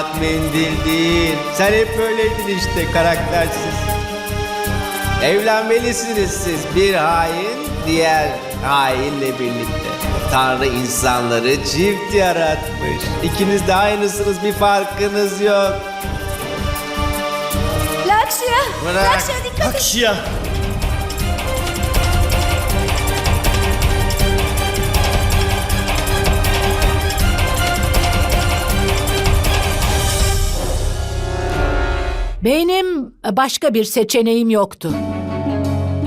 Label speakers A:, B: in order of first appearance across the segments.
A: Kağıt mendil değil. Sen hep böyleydin işte karaktersiz. Evlenmelisiniz siz. Bir hain, diğer hainle birlikte. Tanrı insanları çift yaratmış. İkiniz de aynısınız, bir farkınız yok.
B: Lakşya!
A: Bırak.
B: Lakşya dikkat et!
C: Akşia.
D: Benim başka bir seçeneğim yoktu.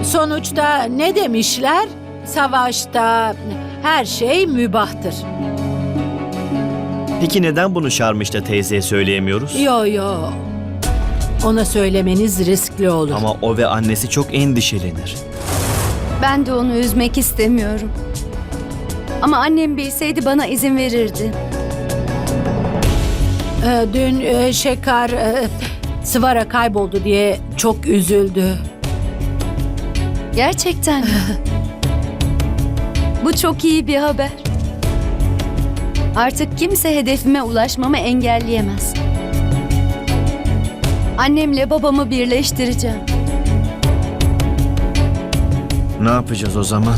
D: Sonuçta ne demişler? Savaşta her şey mübahtır.
C: Peki neden bunu Şarmış'ta teyzeye söyleyemiyoruz?
D: Yo yo. Ona söylemeniz riskli olur.
C: Ama o ve annesi çok endişelenir.
B: Ben de onu üzmek istemiyorum. Ama annem bilseydi bana izin verirdi.
D: Ee, dün e, Şekar e, Sıvara kayboldu diye çok üzüldü.
B: Gerçekten mi? Bu çok iyi bir haber. Artık kimse hedefime ulaşmamı engelleyemez. Annemle babamı birleştireceğim.
C: Ne yapacağız o zaman?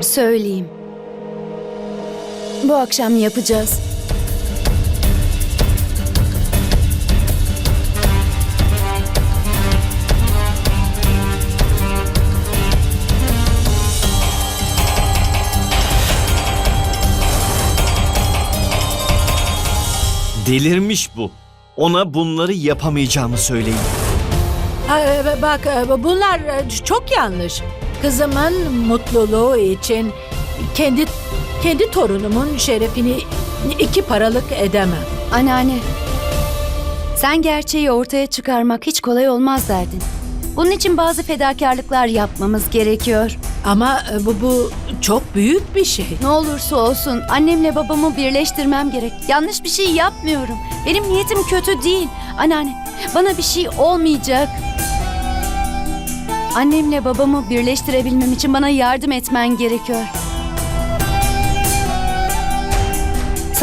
B: Söyleyeyim. Bu akşam yapacağız.
C: Delirmiş bu. Ona bunları yapamayacağımı söyleyin.
D: Ha, e, Bak e, bunlar e, çok yanlış. Kızımın mutluluğu için kendi kendi torunumun şerefini iki paralık edemem.
B: Anneanne. Sen gerçeği ortaya çıkarmak hiç kolay olmaz derdin. Bunun için bazı fedakarlıklar yapmamız gerekiyor.
D: Ama e, bu bu çok büyük bir şey.
B: Ne olursa olsun annemle babamı birleştirmem gerek. Yanlış bir şey yapmıyorum. Benim niyetim kötü değil. Anneanne bana bir şey olmayacak. Annemle babamı birleştirebilmem için bana yardım etmen gerekiyor.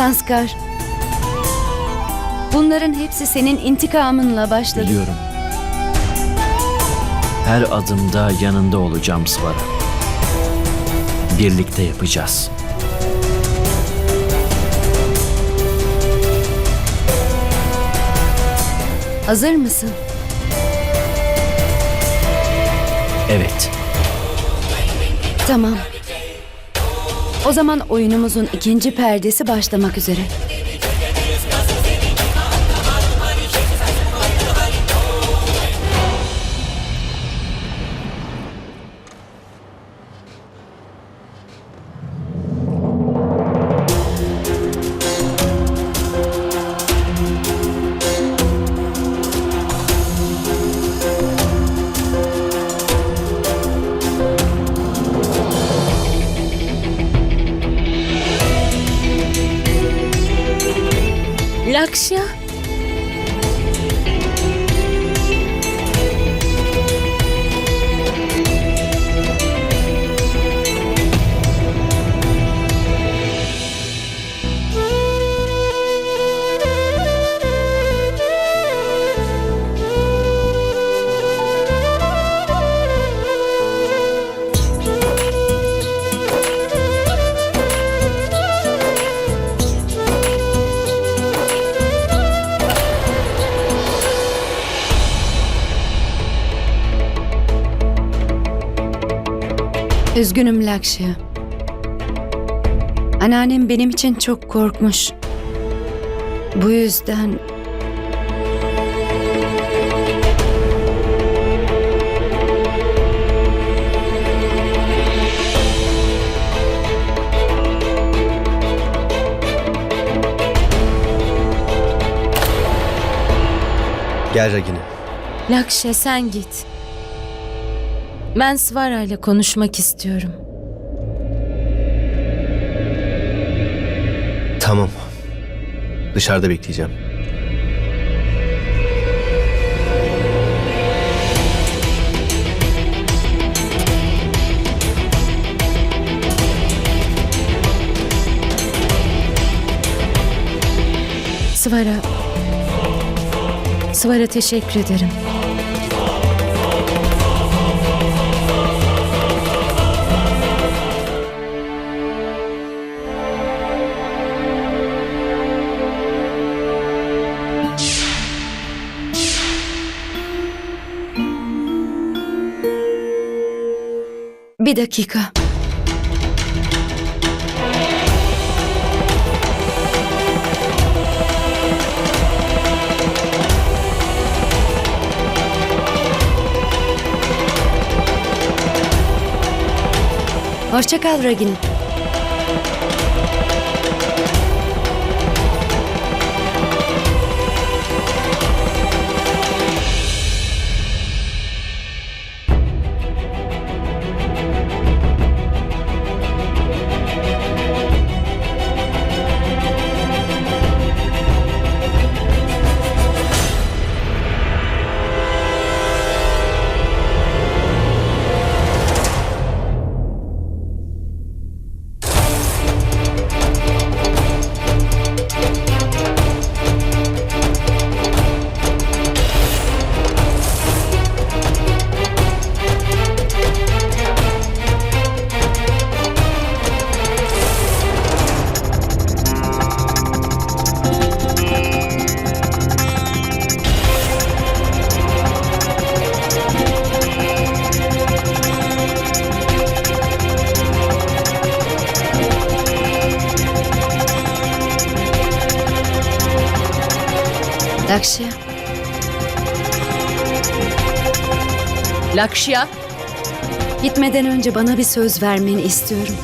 B: Sanskar. Bunların hepsi senin intikamınla başladı.
C: Biliyorum. Her adımda yanında olacağım Svara. Birlikte yapacağız.
B: Hazır mısın?
C: Evet.
B: Tamam. O zaman oyunumuzun ikinci perdesi başlamak üzere. Üzgünüm Lakşya. Anneannem benim için çok korkmuş. Bu yüzden...
A: Gel Ragini.
E: Lakşya sen git. Ben Svara ile konuşmak istiyorum.
A: Tamam. Dışarıda bekleyeceğim.
E: Svara. Svara teşekkür ederim.
B: Bir dakika. Hoşça kal Ragini. Lakşya.
E: Lakşya,
B: Gitmeden önce bana bir söz vermeni istiyorum.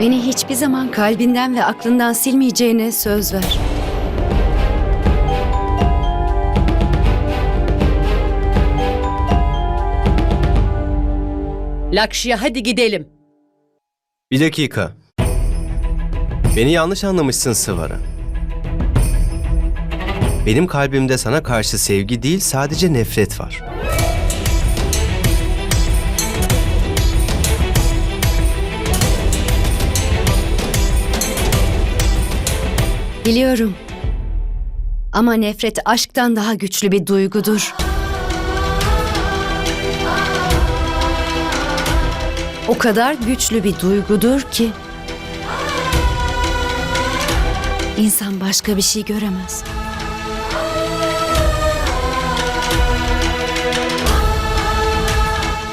B: Beni hiçbir zaman kalbinden ve aklından silmeyeceğine söz ver.
F: Lakşya hadi gidelim.
G: Bir dakika. Beni yanlış anlamışsın Sıvara. Benim kalbimde sana karşı sevgi değil sadece nefret var.
B: Biliyorum. Ama nefret aşktan daha güçlü bir duygudur. O kadar güçlü bir duygudur ki insan başka bir şey göremez.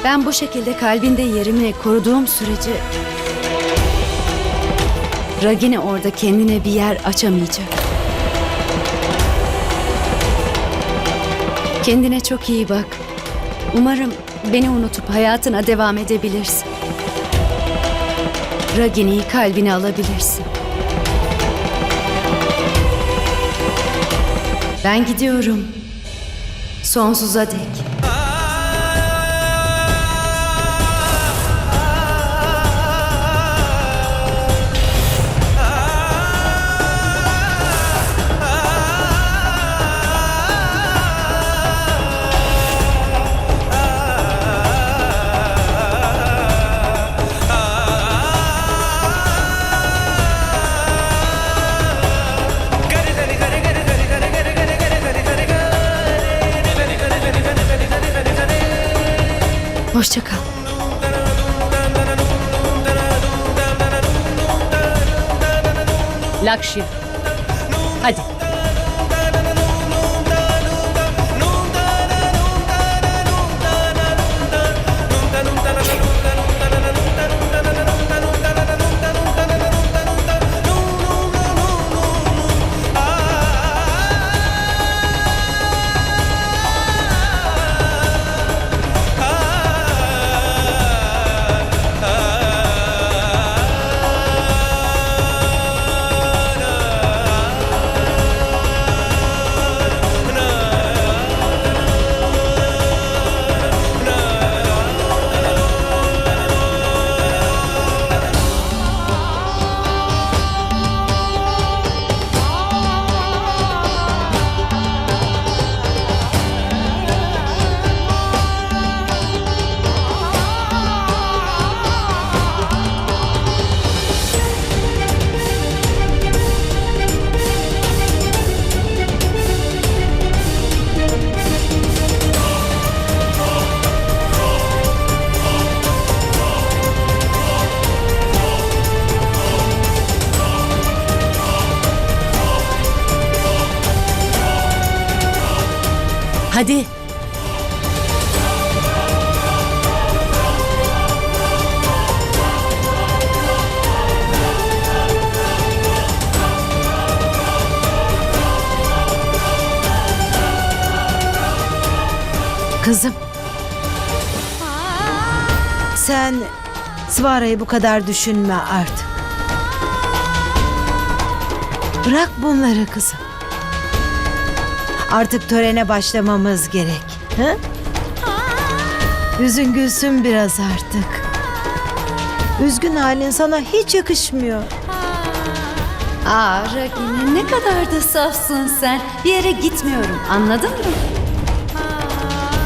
B: Ben bu şekilde kalbinde yerimi koruduğum sürece Ragini orada kendine bir yer açamayacak. Kendine çok iyi bak. Umarım beni unutup hayatına devam edebilirsin. Ragini'yi kalbine alabilirsin. Ben gidiyorum. Sonsuza dek. Hoşça kal.
F: Lakşya. Hadi.
H: Hadi.
I: Kızım. Sen Svara'yı bu kadar düşünme artık. Bırak bunları kızım. Artık törene başlamamız gerek. Hı? Yüzün gülsün biraz artık. Üzgün halin sana hiç yakışmıyor.
B: Aa Ragini ne kadar da safsın sen. Bir yere gitmiyorum anladın mı?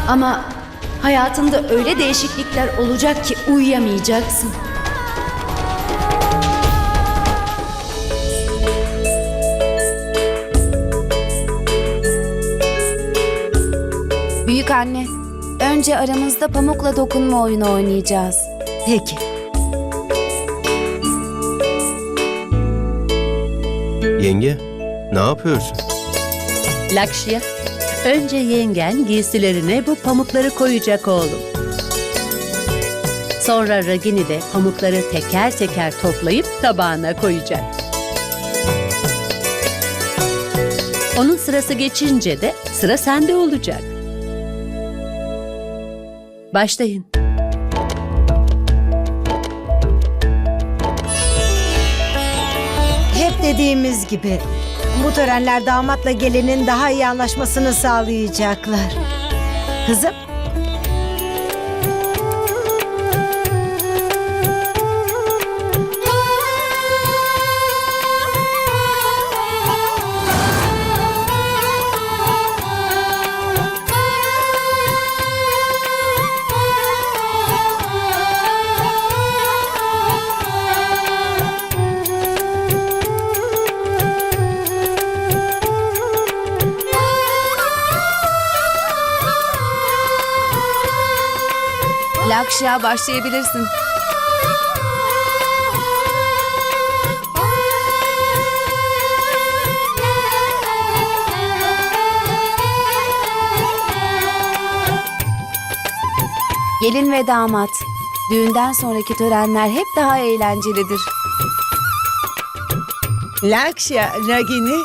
B: Ama hayatında öyle değişiklikler olacak ki uyuyamayacaksın. Büyük anne, önce aramızda pamukla dokunma oyunu oynayacağız.
I: Peki.
G: Yenge, ne yapıyorsun?
H: Lakşya. Önce yengen giysilerine bu pamukları koyacak oğlum. Sonra Ragini de pamukları teker teker toplayıp tabağına koyacak. Onun sırası geçince de sıra sende olacak. Başlayın.
I: Hep dediğimiz gibi bu törenler damatla gelinin daha iyi anlaşmasını sağlayacaklar. Kızım.
B: Lakşya başlayabilirsin. Gelin ve damat. Düğünden sonraki törenler hep daha eğlencelidir.
J: Lakşya Ragini,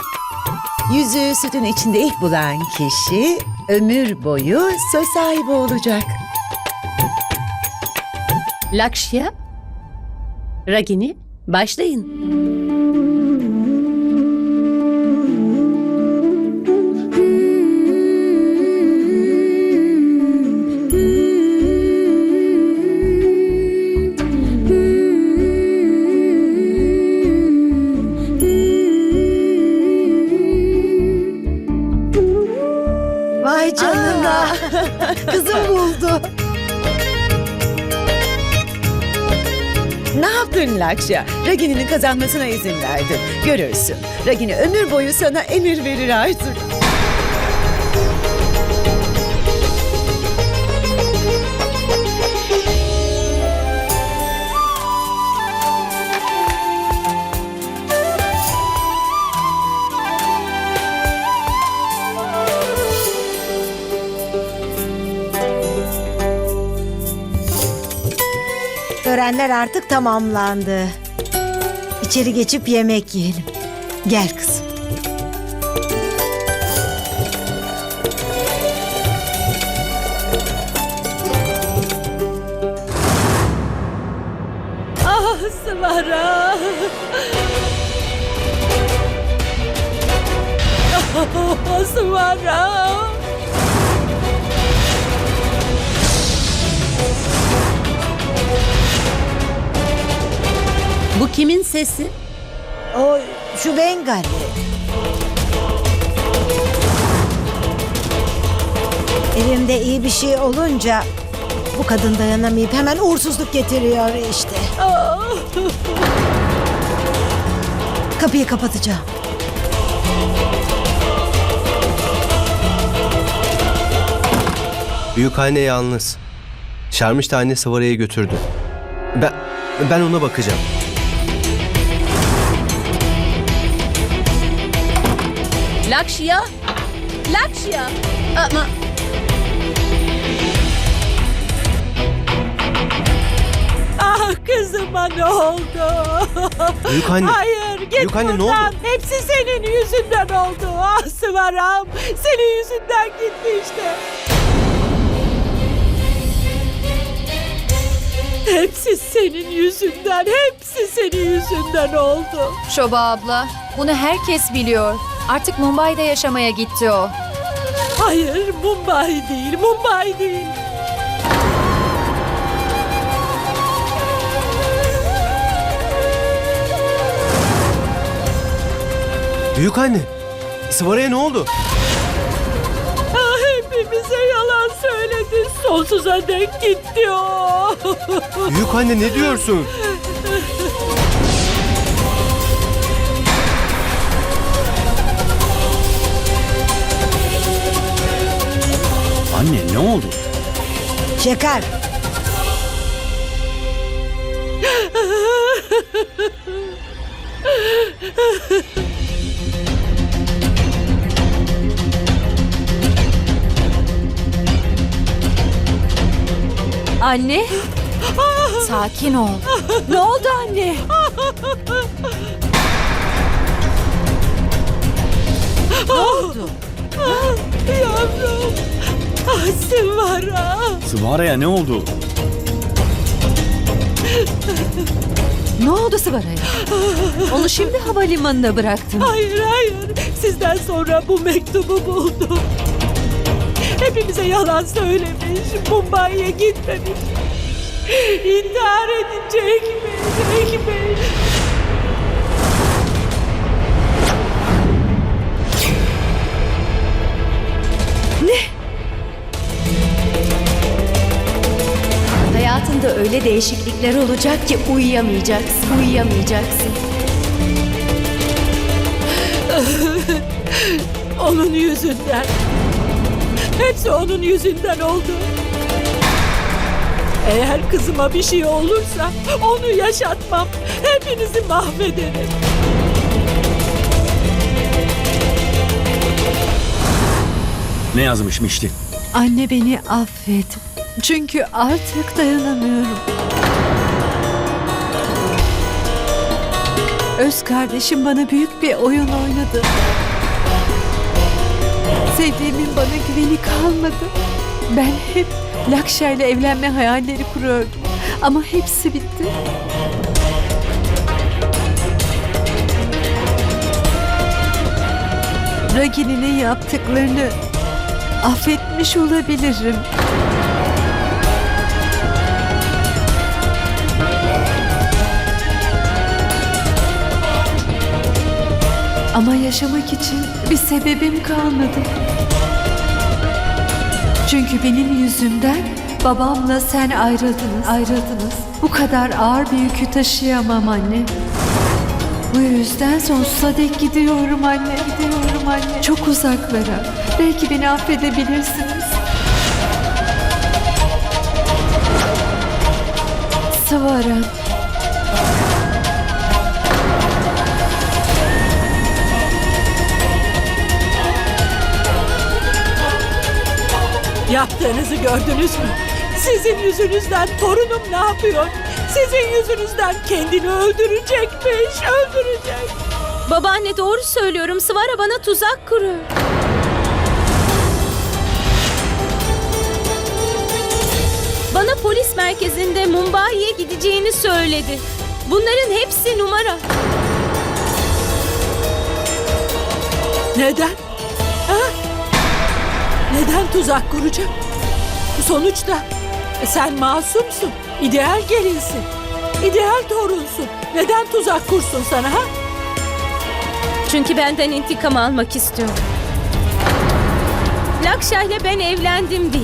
J: yüzüğü sütün içinde ilk bulan kişi ömür boyu söz sahibi olacak.
H: Lakşya. Ragini, başlayın.
I: Vay canına. Kızım buldu.
J: Yaptın Lakşya? Ragini'nin kazanmasına izin verdin. Görürsün. Ragini ömür boyu sana emir verir artık.
I: Törenler artık tamamlandı. İçeri geçip yemek yiyelim. Gel kızım.
D: Ah Svara. Ah Svara.
H: Bu kimin sesi?
I: O şu Bengali. Evimde iyi bir şey olunca bu kadın dayanamayıp hemen uğursuzluk getiriyor işte. Kapıyı kapatacağım.
G: Büyük anne yalnız. Şarmış da anne Sıvara'ya götürdü. Ben, ben ona bakacağım.
H: Lakşya. Lakşya. Ama...
D: Uh, ah kızıma ne oldu?
G: Büyük anne.
D: Hayır git
G: Büyük buradan. ne oldu?
D: Hepsi senin yüzünden oldu. Ah Sıvaram senin yüzünden gitti işte. Hepsi senin yüzünden, hepsi senin yüzünden oldu.
B: Şoba abla, bunu herkes biliyor. Artık Mumbai'de yaşamaya gitti o.
D: Hayır, Mumbai değil, Mumbai değil.
G: Büyük anne. Sıvara'ya ne oldu?
D: Ah, hepimize yalan söyledi. Sonsuza dek gitti o.
G: Büyük anne ne diyorsun?
C: Anne ne oldu?
I: Şeker.
B: Anne, sakin ol.
D: ne oldu anne? ne oldu? Yavrum. Ah Sıvara.
C: Sıvara'ya ne oldu?
F: Ne oldu Sıvara'ya? Onu şimdi havalimanına bıraktım.
D: Hayır hayır. Sizden sonra bu mektubu buldum. Hepimize yalan söylemiş. Mumbai'ye gitmemiş. İntihar edecekmiş.
B: Hayatında öyle değişiklikler olacak ki uyuyamayacaksın, uyuyamayacaksın.
D: Onun yüzünden. Hepsi onun yüzünden oldu. Eğer kızıma bir şey olursa onu yaşatmam. Hepinizi mahvederim.
C: Ne yazmış Mişti?
F: Anne beni affet. Çünkü artık dayanamıyorum. Öz kardeşim bana büyük bir oyun oynadı. Sevdiğimin bana güveni kalmadı. Ben hep Lakşa ile evlenme hayalleri kuruyordum. Ama hepsi bitti. Ragini'nin yaptıklarını affetmiş olabilirim. Ama yaşamak için bir sebebim kalmadı. Çünkü benim yüzümden babamla sen ayrıldınız, ayrıldınız. Bu kadar ağır bir yükü taşıyamam anne. Bu yüzden sonsuza dek gidiyorum anne, gidiyorum anne. Çok uzaklara. Belki beni affedebilirsiniz. Sıvara.
D: Yaptığınızı gördünüz mü? Sizin yüzünüzden torunum ne yapıyor? Sizin yüzünüzden kendini öldürecekmiş, öldürecek.
E: Babaanne doğru söylüyorum. Sıvara bana tuzak kuruyor. Bana polis merkezinde Mumbai'ye gideceğini söyledi. Bunların hepsi numara.
D: Neden? Ha? Neden tuzak kuracak? Sonuçta sen masumsun, ideal gelinsin, ideal torunsun. Neden tuzak kursun sana ha?
E: Çünkü benden intikam almak istiyor. Lakşa ile ben evlendim diye.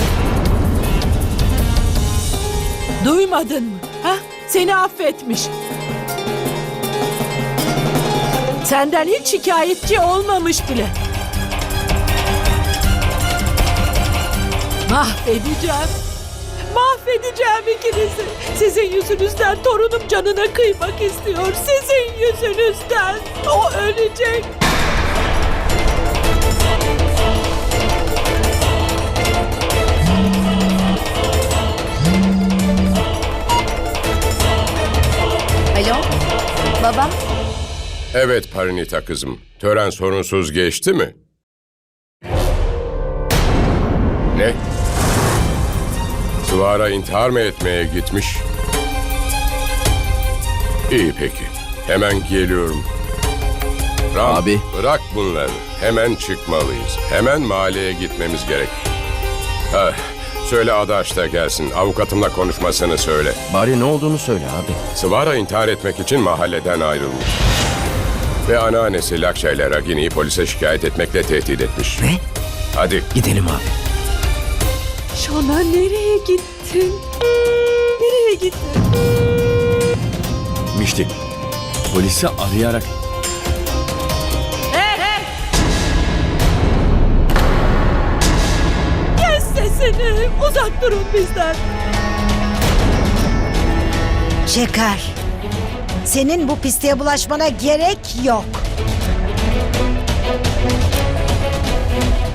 D: Duymadın mı? Ha? Seni affetmiş. Senden hiç şikayetçi olmamış bile. Mahvedeceğim. Mahvedeceğim ikinizi. Sizin yüzünüzden torunum canına kıymak istiyor. Sizin yüzünüzden. O ölecek. Alo? Baba?
K: Evet Parinita kızım. Tören sorunsuz geçti mi? Ne? Sıvara intihar mı etmeye gitmiş? İyi peki. Hemen geliyorum. Ram,
G: Abi.
K: bırak bunları. Hemen çıkmalıyız. Hemen mahalleye gitmemiz gerek. Ah, söyle Adaş da gelsin. Avukatımla konuşmasını söyle.
G: Bari ne olduğunu söyle abi.
K: Sıvara intihar etmek için mahalleden ayrılmış. Ve anneannesi Lakşa ile Ragini'yi polise şikayet etmekle tehdit etmiş.
G: Ne?
K: Hadi.
G: Gidelim abi.
F: Şona nereye gittin? Nereye gittin?
C: Mişti. Polisi arayarak
D: Kes sesini. Uzak durun bizden.
I: Şeker. Senin bu pisliğe bulaşmana gerek yok.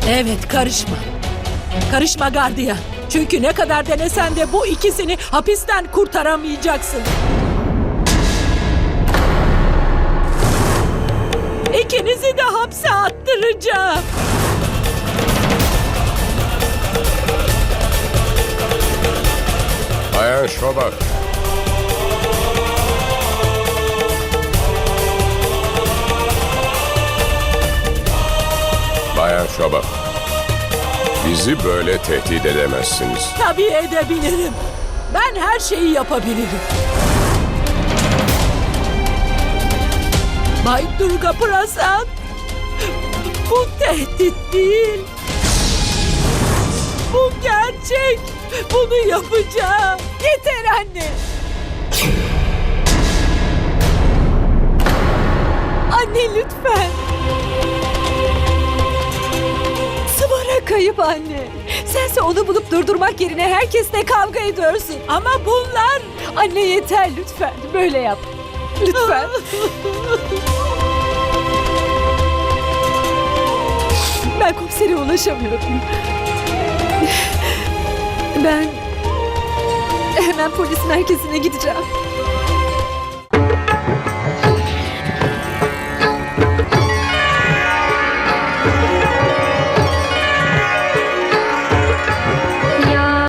D: Evet karışma. Karışma gardiyan. Çünkü ne kadar denesen de bu ikisini hapisten kurtaramayacaksın. İkinizi de hapse attıracağım.
K: Bayan Şobak. Bayan Şobak. Bizi böyle tehdit edemezsiniz.
D: Tabii edebilirim. Ben her şeyi yapabilirim. Bay Durga Prasad. Bu tehdit değil. Bu gerçek. Bunu yapacağım. Yeter anne.
F: Anne lütfen. Kayıp anne. Sense onu bulup durdurmak yerine herkesle kavga ediyorsun.
D: Ama bunlar
F: Anne yeter lütfen. Böyle yap. Lütfen. ben komisere ulaşamıyorum. Ben hemen polis merkezine gideceğim.